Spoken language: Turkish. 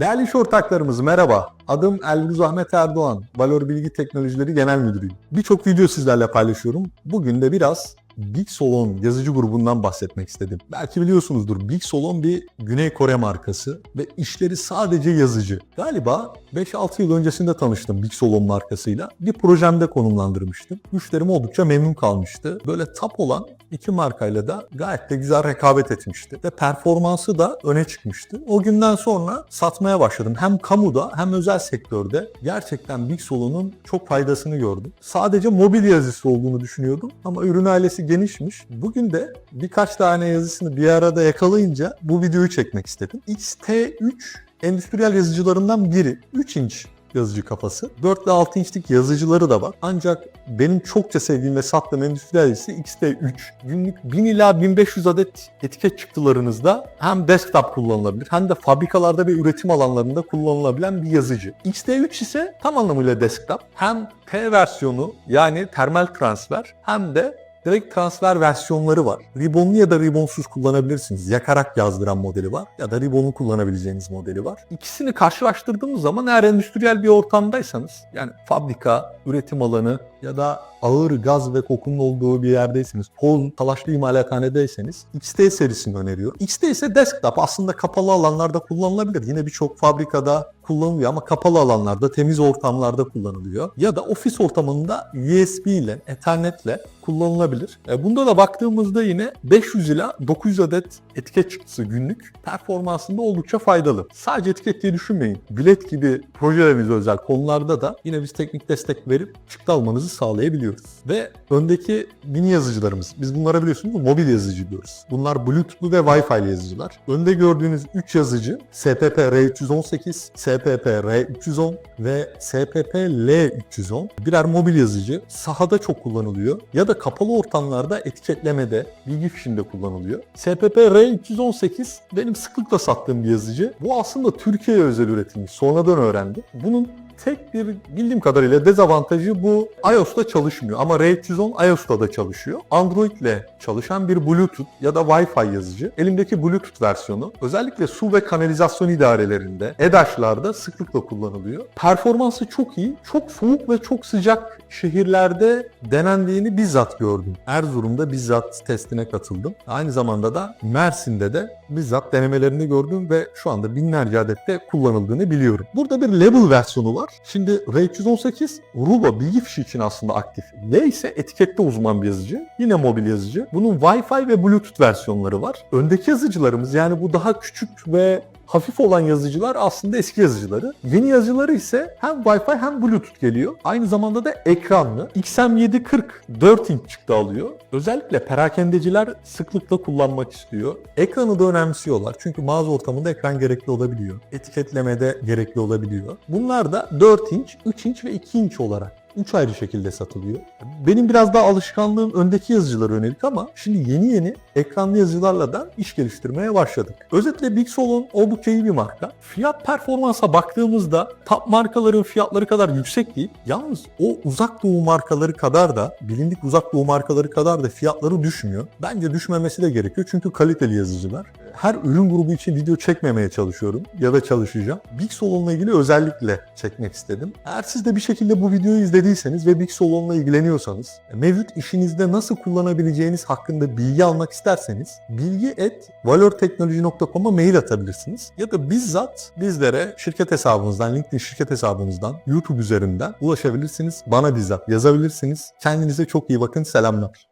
Değerli iş ortaklarımız merhaba. Adım Elbruz Ahmet Erdoğan. Valor Bilgi Teknolojileri Genel Müdürüyüm. Birçok video sizlerle paylaşıyorum. Bugün de biraz Big Solon yazıcı grubundan bahsetmek istedim. Belki biliyorsunuzdur Big Solon bir Güney Kore markası ve işleri sadece yazıcı. Galiba 5-6 yıl öncesinde tanıştım Big Solon markasıyla. Bir projemde konumlandırmıştım. Müşterim oldukça memnun kalmıştı. Böyle tap olan iki markayla da gayet de güzel rekabet etmişti. Ve performansı da öne çıkmıştı. O günden sonra satmaya başladım. Hem kamuda hem özel sektörde gerçekten Big Solon'un çok faydasını gördüm. Sadece mobil yazısı olduğunu düşünüyordum ama ürün ailesi genişmiş. Bugün de birkaç tane yazısını bir arada yakalayınca bu videoyu çekmek istedim. XT3 endüstriyel yazıcılarından biri. 3 inç yazıcı kafası. 4 ile 6 inçlik yazıcıları da var. Ancak benim çokça sevdiğim ve sattığım endüstriyel yazıcısı XT3. Günlük 1000 ila 1500 adet etiket çıktılarınızda hem desktop kullanılabilir hem de fabrikalarda ve üretim alanlarında kullanılabilen bir yazıcı. XT3 ise tam anlamıyla desktop. Hem T versiyonu yani termal transfer hem de Direkt transfer versiyonları var. Ribbonlu ya da ribbonsuz kullanabilirsiniz. Yakarak yazdıran modeli var ya da ribbonlu kullanabileceğiniz modeli var. İkisini karşılaştırdığımız zaman eğer endüstriyel bir ortamdaysanız yani fabrika, üretim alanı ya da ağır gaz ve kokunun olduğu bir yerdeyseniz, toz, talaşlı imalathanedeyseniz XT serisini öneriyorum. XT ise desktop aslında kapalı alanlarda kullanılabilir. Yine birçok fabrikada kullanılıyor ama kapalı alanlarda, temiz ortamlarda kullanılıyor. Ya da ofis ortamında USB ile, Ethernet ile kullanılabilir. E, Bunda da baktığımızda yine 500 ila 900 adet etiket çıktısı günlük performansında oldukça faydalı. Sadece etiket diye düşünmeyin. Bilet gibi projelerinize özel konularda da yine biz teknik destek verip çıktı almanızı sağlayabiliyoruz. Ve öndeki mini yazıcılarımız, biz bunlara biliyorsunuz mobil yazıcı diyoruz. Bunlar Bluetooth'lu ve Wi-Fi'li yazıcılar. Önde gördüğünüz 3 yazıcı SPP R318, SPP R310 ve SPP L310 birer mobil yazıcı. Sahada çok kullanılıyor ya da kapalı ortamlarda etiketlemede, bilgi fişinde kullanılıyor. SPP R318 benim sıklıkla sattığım bir yazıcı. Bu aslında Türkiye'ye özel üretilmiş. Sonradan öğrendim. Bunun tek bir bildiğim kadarıyla dezavantajı bu iOS'ta çalışmıyor ama R310 iOS'ta da çalışıyor. Android ile çalışan bir Bluetooth ya da Wi-Fi yazıcı. Elimdeki Bluetooth versiyonu özellikle su ve kanalizasyon idarelerinde, EDAŞ'larda sıklıkla kullanılıyor. Performansı çok iyi. Çok soğuk ve çok sıcak şehirlerde denendiğini bizzat gördüm. Erzurum'da bizzat testine katıldım. Aynı zamanda da Mersin'de de bizzat denemelerini gördüm ve şu anda binlerce adette kullanıldığını biliyorum. Burada bir label versiyonu var. Şimdi R318 Rulo bilgi fişi için aslında aktif. L ise etikette uzman bir yazıcı. Yine mobil yazıcı. Bunun Wi-Fi ve Bluetooth versiyonları var. Öndeki yazıcılarımız yani bu daha küçük ve hafif olan yazıcılar aslında eski yazıcıları. Yeni yazıcıları ise hem Wi-Fi hem Bluetooth geliyor. Aynı zamanda da ekranlı. XM740 4 inç çıktı alıyor. Özellikle perakendeciler sıklıkla kullanmak istiyor. Ekranı da önemsiyorlar. Çünkü mağaza ortamında ekran gerekli olabiliyor. Etiketlemede gerekli olabiliyor. Bunlar da 4 inç, 3 inç ve 2 inç olarak 3 ayrı şekilde satılıyor. Benim biraz daha alışkanlığım öndeki yazıcılara yönelik ama şimdi yeni yeni ekranlı yazıcılarla da iş geliştirmeye başladık. Özetle Big Solon oldukça iyi bir marka. Fiyat performansa baktığımızda top markaların fiyatları kadar yüksek değil. Yalnız o uzak doğu markaları kadar da bilindik uzak doğu markaları kadar da fiyatları düşmüyor. Bence düşmemesi de gerekiyor çünkü kaliteli yazıcılar. Her ürün grubu için video çekmemeye çalışıyorum ya da çalışacağım. Big Solon'la ilgili özellikle çekmek istedim. Eğer siz de bir şekilde bu videoyu izlediyseniz ve Big Solon'la ilgileniyorsanız, mevcut işinizde nasıl kullanabileceğiniz hakkında bilgi almak isterseniz bilgi et valorteknoloji.com'a mail atabilirsiniz. Ya da bizzat bizlere şirket hesabımızdan, LinkedIn şirket hesabımızdan, YouTube üzerinden ulaşabilirsiniz. Bana bizzat yazabilirsiniz. Kendinize çok iyi bakın. Selamlar.